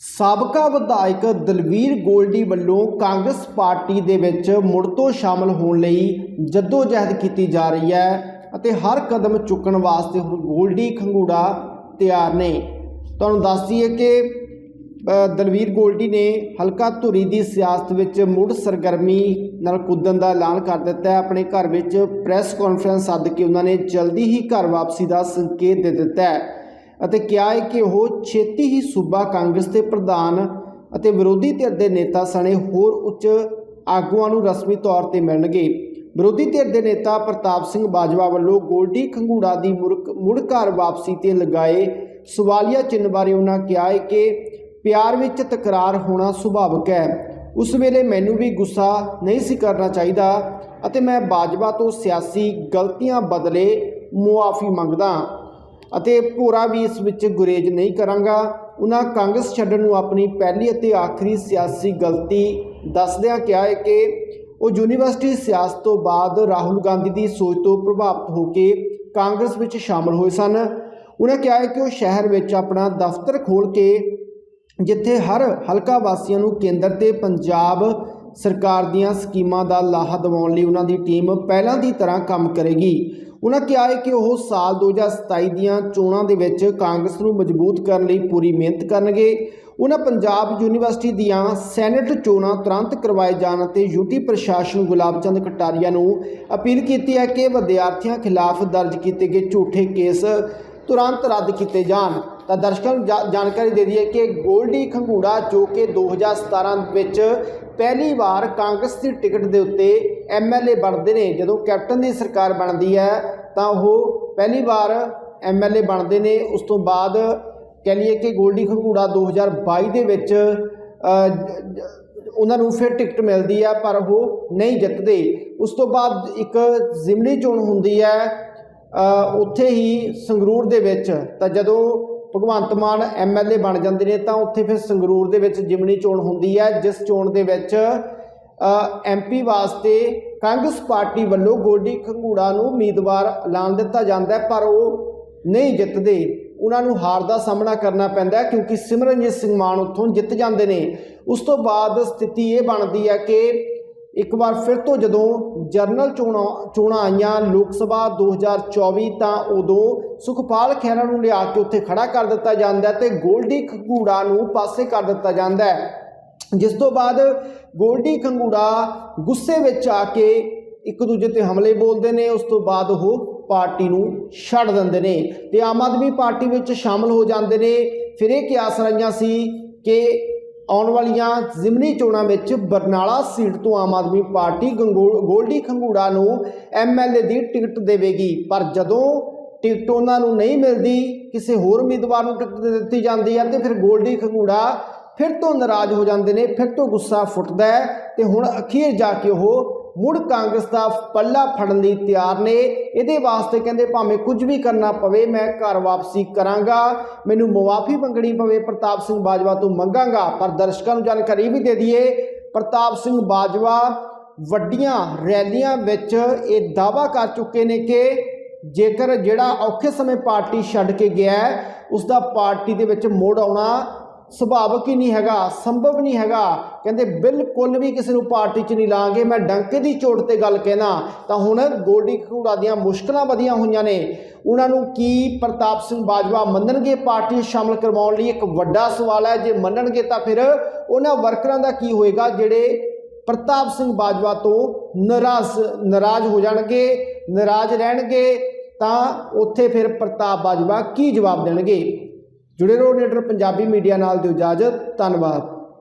ਸਾਬਕਾ ਵਿਧਾਇਕ ਦਲਵੀਰ ਗੋਲਡੀ ਵੱਲੋਂ ਕਾਂਗਰਸ ਪਾਰਟੀ ਦੇ ਵਿੱਚ ਮੁੜ ਤੋਂ ਸ਼ਾਮਲ ਹੋਣ ਲਈ ਜੱਦੋ-ਜਹਿਦ ਕੀਤੀ ਜਾ ਰਹੀ ਹੈ ਅਤੇ ਹਰ ਕਦਮ ਚੁੱਕਣ ਵਾਸਤੇ ਹੁਣ ਗੋਲਡੀ ਖੰਗੂੜਾ ਤਿਆਰ ਨੇ। ਤੁਹਾਨੂੰ ਦੱਸ ਦਈਏ ਕਿ ਦਲਵੀਰ ਗੋਲਡੀ ਨੇ ਹਲਕਾ ਧੁਰੀ ਦੀ ਸਿਆਸਤ ਵਿੱਚ ਮੁੜ ਸਰਗਰਮੀ ਨਾਲ ਕੁੱਦਣ ਦਾ ਐਲਾਨ ਕਰ ਦਿੱਤਾ ਹੈ। ਆਪਣੇ ਘਰ ਵਿੱਚ ਪ੍ਰੈਸ ਕਾਨਫਰੰਸ ਸੱਦ ਕੇ ਉਹਨਾਂ ਨੇ ਜਲਦੀ ਹੀ ਘਰ ਵਾਪਸੀ ਦਾ ਸੰਕੇਤ ਦੇ ਦਿੱਤਾ ਹੈ। ਅਤੇ ਕਿਹਾ ਹੈ ਕਿ ਉਹ ਛੇਤੀ ਹੀ ਸੂਬਾ ਕਾਂਗਰਸ ਦੇ ਪ੍ਰਧਾਨ ਅਤੇ ਵਿਰੋਧੀ ਧਿਰ ਦੇ ਨੇਤਾ ਸਣੇ ਹੋਰ ਉੱਚ ਆਗੂਆਂ ਨੂੰ ਰਸਮੀ ਤੌਰ ਤੇ ਮਿਲਣਗੇ। ਵਿਰੋਧੀ ਧਿਰ ਦੇ ਨੇਤਾ ਪ੍ਰਤਾਪ ਸਿੰਘ ਬਾਜਵਾ ਵੱਲੋਂ ਗੋਲਡੀ ਖੰਗੂੜਾ ਦੀ ਮੁਰਕ- ਮੁੜ ਘਰ ਵਾਪਸੀ ਤੇ ਲਗਾਏ ਸਵਾਲੀਆ ਚਿੰਨ੍ਹ ਬਾਰੇ ਉਹਨਾਂ ਕਿਹਾ ਹੈ ਕਿ ਪਿਆਰ ਵਿੱਚ ਤਕਰਾਰ ਹੋਣਾ ਸੁਭਾਵਿਕ ਹੈ। ਉਸ ਵੇਲੇ ਮੈਨੂੰ ਵੀ ਗੁੱਸਾ ਨਹੀਂ ਸੀ ਕਰਨਾ ਚਾਹੀਦਾ ਅਤੇ ਮੈਂ ਬਾਜਵਾ ਤੋਂ ਸਿਆਸੀ ਗਲਤੀਆਂ ਬਦਲੇ ਮੁਆਫੀ ਮੰਗਦਾ ਅਤੇ ਭੋਰਾ ਵੀ ਇਸ ਵਿੱਚ ਗੁਰੇਜ ਨਹੀਂ ਕਰਾਂਗਾ। ਉਹਨਾਂ ਕਾਂਗਰਸ ਛੱਡਣ ਨੂੰ ਆਪਣੀ ਪਹਿਲੀ ਅਤੇ ਆਖਰੀ ਸਿਆਸੀ ਗਲਤੀ ਦੱਸਦਿਆਂ ਕਿਹਾ ਹੈ ਕਿ ਉਹ ਯੂਨੀਵਰਸਿਟੀ ਸਿਆਸਤ ਤੋਂ ਬਾਅਦ ਰਾਹੁਲ ਗਾਂਧੀ ਦੀ ਸੋਚ ਤੋਂ ਪ੍ਰਭਾਵਿਤ ਹੋ ਕੇ ਕਾਂਗਰਸ ਵਿੱਚ ਸ਼ਾਮਲ ਹੋਏ ਸਨ। ਉਹਨਾਂ ਕਿਹਾ ਹੈ ਕਿ ਉਹ ਸ਼ਹਿਰ ਵਿੱਚ ਆਪਣਾ ਦਫ਼ਤਰ ਖੋਲ੍ਹ ਕੇ ਜਿੱਥੇ ਹਰ ਹਲਕਾ ਵਾਸੀਆਂ ਨੂੰ ਕੇਂਦਰ ਤੇ ਪੰਜਾਬ ਸਰਕਾਰ ਦੀਆਂ ਸਕੀਮਾਂ ਦਾ ਲਾਹਾ ਦਿਵਾਉਣ ਲਈ ਉਹਨਾਂ ਦੀ ਟੀਮ ਪਹਿਲਾਂ ਦੀ ਤਰ੍ਹਾਂ ਕੰਮ ਕਰੇਗੀ। ਉਹਨਾਂ ਕਿਹਾ ਹੈ ਕਿ ਉਹ ਸਾਲ 2027 ਦੀਆਂ ਚੋਣਾਂ ਦੇ ਵਿੱਚ ਕਾਂਗਰਸ ਨੂੰ ਮਜ਼ਬੂਤ ਕਰਨ ਲਈ ਪੂਰੀ ਮਿਹਨਤ ਕਰਨਗੇ। ਉਹਨਾਂ ਪੰਜਾਬ ਯੂਨੀਵਰਸਿਟੀ ਦੀਆਂ ਸੈਨੇਟ ਚੋਣਾਂ ਤੁਰੰਤ ਕਰਵਾਏ ਜਾਣ ਅਤੇ ਯੂਟੀ ਪ੍ਰਸ਼ਾਸਨ ਗੁਲਾਬ ਚੰਦ ਕਟਾਰੀਆ ਨੂੰ ਅਪੀਲ ਕੀਤੀ ਹੈ ਕਿ ਵਿਦਿਆਰਥੀਆਂ ਖਿਲਾਫ ਦਰਜ ਕੀਤੇ ਗਏ ਝੂਠੇ ਕੇਸ ਤੁਰੰਤ ਰੱਦ ਕੀਤੇ ਜਾਣ। ਤਾਂ ਦਰਸ਼ਕਾਂ ਨੂੰ ਜਾਣਕਾਰੀ ਦੇ ਦਈਏ ਕਿ ਗੋਲਡੀ ਖੰਗੂੜਾ ਜੋ ਕਿ 2017 ਵਿੱਚ ਪਹਿਲੀ ਵਾਰ ਕਾਂਗਰਸ ਦੀ ਟਿਕਟ ਦੇ ਉੱਤੇ ਐਮਐਲਏ ਬਣਦੇ ਨੇ। ਜਦੋਂ ਕੈਪਟਨ ਦੀ ਸਰਕਾਰ ਬਣਦੀ ਹੈ, ਤਾਂ ਉਹ ਪਹਿਲੀ ਵਾਰ ਐਮਐਲਏ ਬਣਦੇ ਨੇ। ਉਸ ਤੋਂ ਬਾਅਦ ਕਹਿ ਲਈਏ ਕਿ ਗੋਲਡੀ ਖੰਗੂੜਾ 2022 ਦੇ ਵਿੱਚ ਉਹਨਾਂ ਨੂੰ ਫਿਰ ਟਿਕਟ ਮਿਲਦੀ ਹੈ, ਪਰ ਉਹ ਨਹੀਂ ਜਿੱਤਦੇ। ਉਸ ਤੋਂ ਬਾਅਦ ਇੱਕ ਜ਼ਿਮਨੀ ਚੋਣ ਹੁੰਦੀ ਹੈ ਉੱਥੇ ਹੀ ਸੰਗਰੂਰ ਦੇ ਵਿੱਚ। ਤਾਂ ਜਦੋਂ ਭਗਵੰਤ ਮਾਨ ਐਮਐਲਏ ਬਣ ਜਾਂਦੇ ਨੇ, ਤਾਂ ਉੱਥੇ ਫਿਰ ਸੰਗਰੂਰ ਦੇ ਵਿੱਚ ਜ਼ਿਮਨੀ ਚੋਣ ਹੁੰਦੀ ਹੈ, ਜਿਸ ਚੋਣ ਦੇ ਵਿੱਚ ਐਮਪੀ ਵਾਸਤੇ ਕਾਂਗਰਸ ਪਾਰਟੀ ਵੱਲੋਂ ਗੋਲਡੀ ਖੰਗੂੜਾ ਨੂੰ ਉਮੀਦਵਾਰ ਐਲਾਨ ਦਿੱਤਾ ਜਾਂਦਾ ਪਰ ਉਹ ਨਹੀਂ ਜਿੱਤਦੇ। ਉਹਨਾਂ ਨੂੰ ਹਾਰ ਦਾ ਸਾਹਮਣਾ ਕਰਨਾ ਪੈਂਦਾ ਕਿਉਂਕਿ ਸਿਮਰਨਜੀਤ ਸਿੰਘ ਮਾਨ ਉੱਥੋਂ ਜਿੱਤ ਜਾਂਦੇ ਨੇ। ਉਸ ਤੋਂ ਬਾਅਦ ਸਥਿਤੀ ਇਹ ਬਣਦੀ ਹੈ ਕਿ ਇੱਕ ਵਾਰ ਫਿਰ ਤੋਂ ਜਦੋਂ ਜਰਨਲ ਚੋਣਾਂ ਚੋਣਾਂ ਆਈਆਂ ਲੋਕ ਸਭਾ 2024 ਤਾਂ ਉਦੋਂ ਸੁਖਪਾਲ ਖਹਿਰਾ ਨੂੰ ਲਿਆ ਕੇ ਉੱਥੇ ਖੜਾ ਕਰ ਦਿੱਤਾ ਜਾਂਦਾ ਹੈ ਤੇ ਗੋਲਡੀ ਖੰਗੂੜਾ ਨੂੰ ਪਾਸੇ ਕਰ ਦਿੱਤਾ ਜਾਂਦਾ ਜਿਸ ਤੋਂ ਬਾਅਦ ਗੋਲਡੀ ਖੰਗੂੜਾ ਗੁੱਸੇ ਵਿੱਚ ਆ ਕੇ ਇੱਕ ਦੂਜੇ ਤੇ ਹਮਲੇ ਬੋਲਦੇ ਨੇ, ਉਸ ਤੋਂ ਬਾਅਦ ਉਹ ਪਾਰਟੀ ਨੂੰ ਛੱਡ ਦਿੰਦੇ ਨੇ ਤੇ ਆਮ ਆਦਮੀ ਪਾਰਟੀ ਵਿੱਚ ਸ਼ਾਮਲ ਹੋ ਜਾਂਦੇ ਨੇ। ਫਿਰ ਇਹ ਕਿਆਸ ਰਹੀਆਂ ਸੀ ਕਿ ਆਉਣ ਵਾਲੀਆਂ ਜ਼ਿਮਨੀ ਚੋਣਾਂ ਵਿੱਚ ਬਰਨਾਲਾ ਸੀਟ ਤੋਂ ਆਮ ਆਦਮੀ ਪਾਰਟੀ ਗੰਗੋ- ਗੋਲਡੀ ਖੰਗੂੜਾ ਨੂੰ ਐਮਐਲਏ ਦੀ ਟਿਕਟ ਦੇਵੇਗੀ। ਪਰ ਜਦੋਂ ਟਿਕਟ ਉਹਨਾਂ ਨੂੰ ਨਹੀਂ ਮਿਲਦੀ, ਕਿਸੇ ਹੋਰ ਉਮੀਦਵਾਰ ਨੂੰ ਟਿਕਟ ਦਿੱਤੀ ਜਾਂਦੀ ਹੈ ਤੇ ਫਿਰ ਗੋਲਡੀ ਖੰਗੂੜਾ ਫਿਰ ਤੋਂ ਨਾਰਾਜ਼ ਹੋ ਜਾਂਦੇ ਨੇ ਫਿਰ ਤੋਂ ਗੁੱਸਾ ਫੁੱਟਦਾ ਹੈ ਤੇ ਹੁਣ ਅਖੀਰ ਜਾ ਕੇ ਉਹ ਮੁੜ ਕਾਂਗਰਸ ਦਾ ਪੱਲਾ ਫੜਨ ਲਈ ਤਿਆਰ ਨੇ। ਇਹਦੇ ਵਾਸਤੇ ਕਹਿੰਦੇ ਭਾਵੇਂ ਕੁਝ ਵੀ ਕਰਨਾ ਪਵੇ ਮੈਂ ਘਰ ਵਾਪਸੀ ਕਰਾਂਗਾ। ਮੈਨੂੰ ਮੁਆਫੀ ਮੰਗਣੀ ਪਵੇ ਪ੍ਰਤਾਪ ਸਿੰਘ ਬਾਜਵਾ ਤੋਂ ਮੰਗਾਂਗਾ। ਪਰ ਦਰਸ਼ਕਾਂ ਨੂੰ ਜਾਣਕਾਰੀ ਵੀ ਦੇ ਦਈਏ ਪ੍ਰਤਾਪ ਸਿੰਘ ਬਾਜਵਾ ਵੱਡੀਆਂ ਰੈਲੀਆਂ ਵਿੱਚ ਇਹ ਦਾਵਾ ਕਰ ਚੁੱਕੇ ਨੇ ਕਿ ਜੇਕਰ ਜਿਹੜਾ ਔਖੇ ਸਮੇਂ ਪਾਰਟੀ ਛੱਡ ਕੇ ਗਿਆ ਹੈ, ਉਸ ਦਾ ਪਾਰਟੀ ਦੇ ਵਿੱਚ ਮੋੜ ਆਉਣਾ ਸੁਭਾਵਿਕ ਹੀ ਨਹੀਂ ਹੈਗਾ, ਸੰਭਵ ਨਹੀਂ ਹੈਗਾ। ਕਹਿੰਦੇ, ਬਿਲਕੁਲ ਵੀ ਕਿਸੇ ਨੂੰ ਪਾਰਟੀ 'ਚ ਨਹੀਂ ਲਾਂਗੇ। ਮੈਂ ਡੰਕੇ ਦੀ ਚੋਟ ਤੇ ਗੱਲ ਕਹਿਣਾ, ਤਾਂ ਹੁਣ ਗੋਡੀ ਖੂੜਾ ਦੀਆਂ ਮੁਸ਼ਕਲਾਂ ਵਧੀਆਂ ਹੋਈਆਂ ਨੇ। ਉਹਨਾਂ ਨੂੰ ਕੀ ਪ੍ਰਤਾਪ ਸਿੰਘ ਬਾਜਵਾ ਮੰਨਣਗੇ? ਪਾਰਟੀ 'ਚ ਸ਼ਾਮਲ ਕਰਵਾਉਣ ਲਈ ਇੱਕ ਵੱਡਾ ਸਵਾਲ ਹੈ। ਜੇ ਮੰਨਣਗੇ ਤਾਂ ਫਿਰ ਉਹਨਾਂ ਵਰਕਰਾਂ ਦਾ ਕੀ ਹੋਏਗਾ, ਜਿਹੜੇ ਪ੍ਰਤਾਪ ਸਿੰਘ ਬਾਜਵਾ ਤੋਂ ਨਾਰਾਜ਼ ਨਾਰਾਜ਼ ਹੋ ਜਾਣਗੇ, ਨਾਰਾਜ਼ ਰਹਿਣਗੇ, ਤਾਂ ਉੱਥੇ ਫਿਰ ਪ੍ਰਤਾਪ ਬਾਜਵਾ ਕੀ ਜਵਾਬ ਦੇਣਗੇ? ਜੁੜੇ ਰਹੋ ਨੀਡਰ ਪੰਜਾਬੀ ਮੀਡੀਆ ਨਾਲ ਦਿਓ ਇਜਾਜ਼ਤ ਧੰਨਵਾਦ।